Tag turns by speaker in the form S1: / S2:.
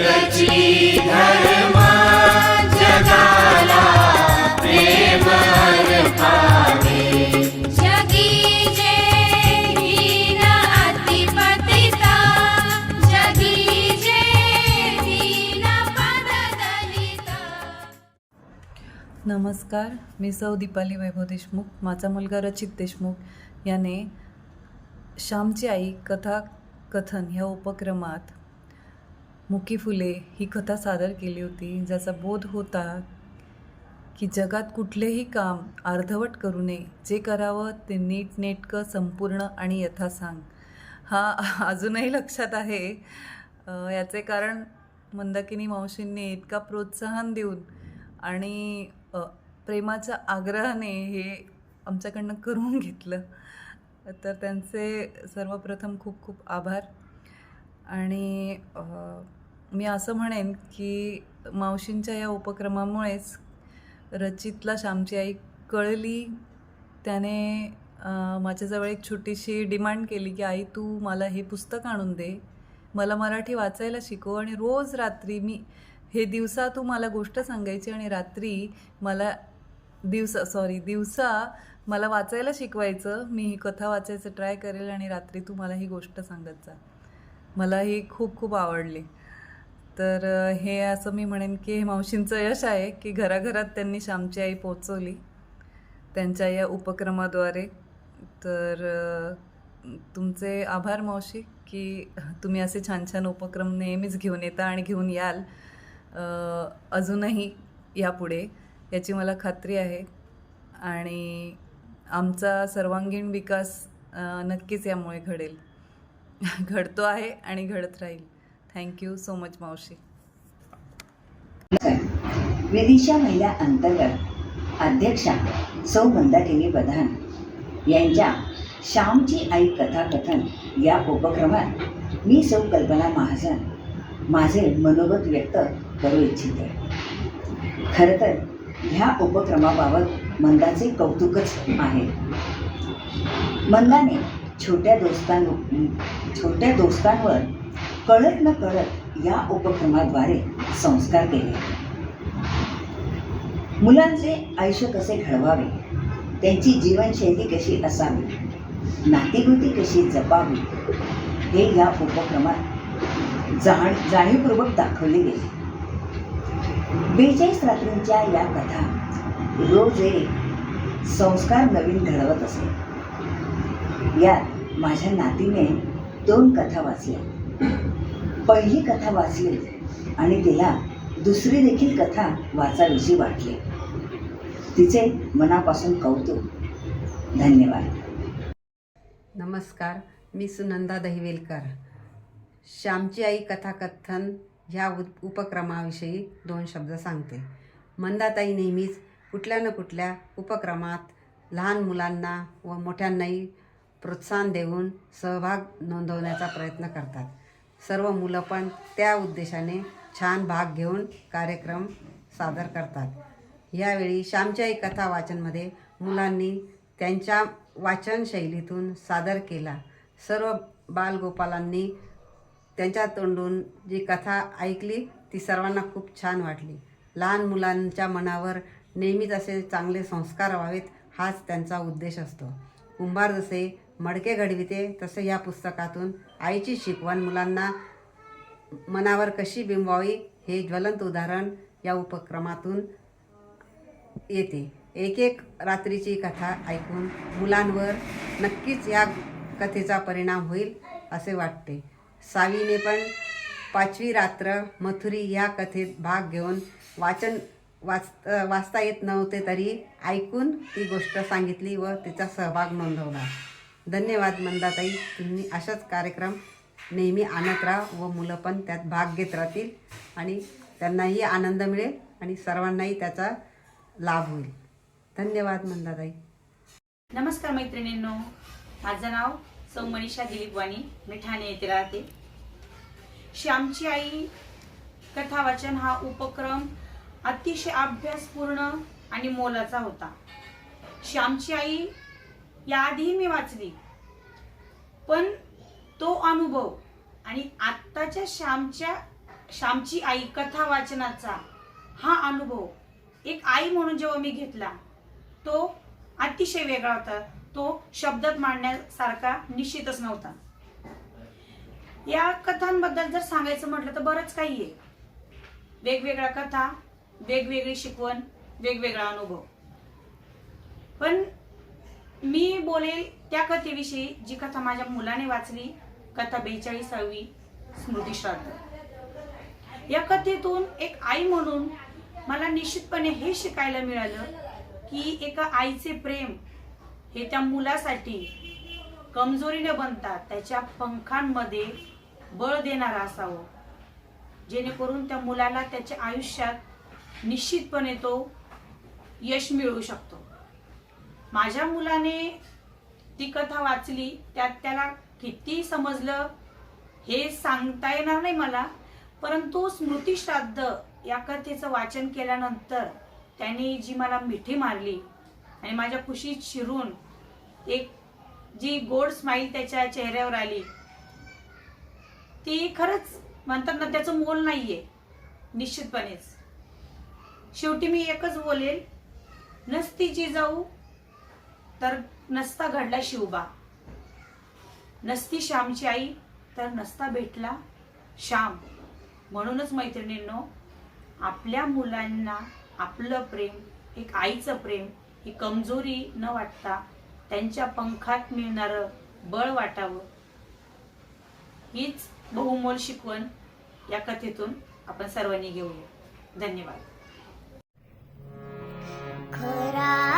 S1: एकची धर्म जगाला प्रेम अर्पावे
S2: जगी जे हीन अतिपतिता. जगी जे हीन पददलिता.
S3: नमस्कार मी सौ दीपाली वैभव देशमुख माझा मुलगा रचित देशमुख. याने श्यामची आई कथा कथन ह्या उपक्रमात मुकी फुले ही कथा सादर केली होती ज्याचा बोध होता की जगात कुठलेही काम अर्धवट करू नये. जे करावं ते नीटनेटकं संपूर्ण आणि यथासांग. हा अजूनही लक्षात आहे. याचे कारण मंदाकिनी मावशींनी इतका प्रोत्साहन देऊन आणि प्रेमाच्या आग्रहाने हे आमच्याकडनं करून घेतलं. तर त्यांचे सर्वप्रथम खूप खूप आभार. आणि मी असं म्हणेन की मावशींच्या या उपक्रमामुळेच रचितला श्यामची आई कळली त्याने माझ्याजवळ एक छोटीशी डिमांड केली की आई तू मला हे पुस्तक आणून दे मला मराठी वाचायला शिकव आणि रोज रात्री मी हे दिवसा तू मला गोष्ट सांगायची आणि रात्री मला दिवसा सॉरी दिवसा मला वाचायला शिकवायचं मी ही कथा वाचायचं ट्राय करेल आणि रात्री तू मला ही गोष्ट सांगत जा. मला ही खूप खूप आवडली. तर हे असं मी म्हणेन की हे मावशींचं यश आहे की घराघरात त्यांनी श्यामची आई पोचवली त्यांच्या या उपक्रमाद्वारे. तर तुमचे आभार मावशी की तुम्ही असे छान छान उपक्रम नेहमीच घेऊन येता आणि घेऊन याल. अजूनही यापुढे. याची मला खात्री आहे. आणि आमचा सर्वांगीण विकास नक्कीच यामुळे घडेल. घडतो आहे आणि घडत राहील. थँक्यू सो मच मावशी.
S4: विदिशा महिला अंतर्गत अध्यक्षा सौ मंदाकिनी प्रधान यांच्या श्यामची आई कथाकथन या उपक्रमात मी सौ कल्पना महाजन माझे मनोगत व्यक्त करू इच्छिते. खरं तर ह्या उपक्रमाबाबत मंदाचे कौतुकच आहे. मंदाने छोट्या दोस्तां छोट्या दोस्तांवर कळत न कळत या उपक्रमाद्वारे संस्कार केले. मुलांचे आयुष्य कसे घडवावे? त्यांची जीवनशैली कशी असावी? नातीगोती कशी जपावी? हे या उपक्रमात जाण जाणीवपूर्वक दाखवले गेले. बेचाळीस रात्रींच्या या कथा रोज एक संस्कार नवीन घडवत असे. यात माझ्या नातीने दोन कथा वाचल्या. पहिली कथा वाचली आणि तिला दुसरी देखील कथा वाचावीशी वाटली. तिचे मनापासून कौतुक. धन्यवाद.
S5: नमस्कार मी सुनंदा दहिवेलकर. श्यामची आई कथाकथन ह्या उप उपक्रमाविषयी दोन शब्द सांगते. मंदाताई नेहमीच कुठल्या न कुठल्या उपक्रमात लहान मुलांना व मोठ्यांनाही प्रोत्साहन देऊन सहभाग नोंदवण्याचा प्रयत्न करतात. सर्व मुलं पण त्या उद्देशाने छान भाग घेऊन कार्यक्रम सादर करतात. यावेळी श्यामची आई कथा वाचनमध्ये मुलांनी त्यांच्या वाचनशैलीतून सादर केला. सर्व बालगोपालांनी त्यांच्या तोंडून जी कथा ऐकली ती सर्वांना खूप छान वाटली. लहान मुलांच्या मनावर नेहमीच असे चांगले संस्कार व्हावेत हाच त्यांचा उद्देश असतो. कुंभार जसे मडके घडविते तसे या पुस्तकातून आईची शिकवण मुलांना मनावर कशी बिंबवावी हे ज्वलंत उदाहरण या उपक्रमातून येते. एक एक रात्रीची कथा ऐकून मुलांवर नक्कीच या कथेचा परिणाम होईल असे वाटते. सावीने पण पाचवी रात्र मथुरी या कथेत भाग घेऊन वाचन वाच वाचता येत नव्हते तरी ऐकून ती गोष्ट सांगितली व तिचा सहभाग नोंदवला. धन्यवाद मंदाताई. तुम्ही अशाच कार्यक्रम नेहमी आणत राहा व मुलं पण त्यात भाग घेत राहतील आणि त्यांनाही आनंद मिळेल आणि सर्वांनाही त्याचा लाभ होईल. धन्यवाद मंदाताई.
S6: नमस्कार मैत्रिणींनो. माझं नाव सौ मनीषा दिलीप वाणी मी ठाणे येथे राहते. श्यामची आई कथा वाचन हा उपक्रम अतिशय अभ्यासपूर्ण आणि मोलाचा होता. श्यामची आई याआधीही मी वाचली. पण तो अनुभव आणि आत्ताच्या श्यामच्या श्यामची आई कथा वाचनाचा हा अनुभव एक आई म्हणून जेव्हा मी घेतला तो अतिशय वेगळा होता. तो शब्दात मांडण्यासारखा निश्चितच नव्हता. या कथांबद्दल जर सांगायचं म्हटलं तर बरंच काही आहे. वेगवेगळ्या कथा वेगवेगळी शिकवण वेगवेगळा अनुभव. पण मी बोलेल त्या कथेविषयी जी कथा माझ्या मुलाने वाचली कथा बेचाळीसावी स्मृती श्राद्ध. या कथेतून एक आई म्हणून मला निश्चितपणे हे शिकायला मिळालं की एका आईचे प्रेम हे त्या मुलासाठी कमजोरीने बनतात बनता त्याच्या पंखांमध्ये बळ देणारा असावं. जेणेकरून त्या मुलाला त्याच्या आयुष्यात निश्चितपणे तो यश मिळवू शकतो. माझ्या मुलाने ती कथा वाचली त्यात त्याला किती समजलं हे सांगता येणार नाही मला. परंतु स्मृतिश्राद्ध या कथेचं वाचन केल्यानंतर त्यांनी जी मला मिठी मारली आणि माझ्या खुशीत शिरून एक जी गोड स्माईल त्याच्या चेहऱ्यावर आली ती खरंच म्हणतात ना त्याचं मोल नाहीये निश्चितपणेच. शेवटी मी एकच बोलेल नसती जिजाऊ तर नसता घडला शिवबा. नसती श्यामची आई तर नसता भेटला श्याम. म्हणूनच मैत्रिणींनो आपल्या मुलांना आपलं प्रेम एक आईचं प्रेम ही कमजोरी न वाटता त्यांच्या पंखात मिळणारं बळ वाटावं. हीच बहुमोल शिकवण या कथेतून आपण सर्वांनी घेऊया. धन्यवाद.
S7: खरा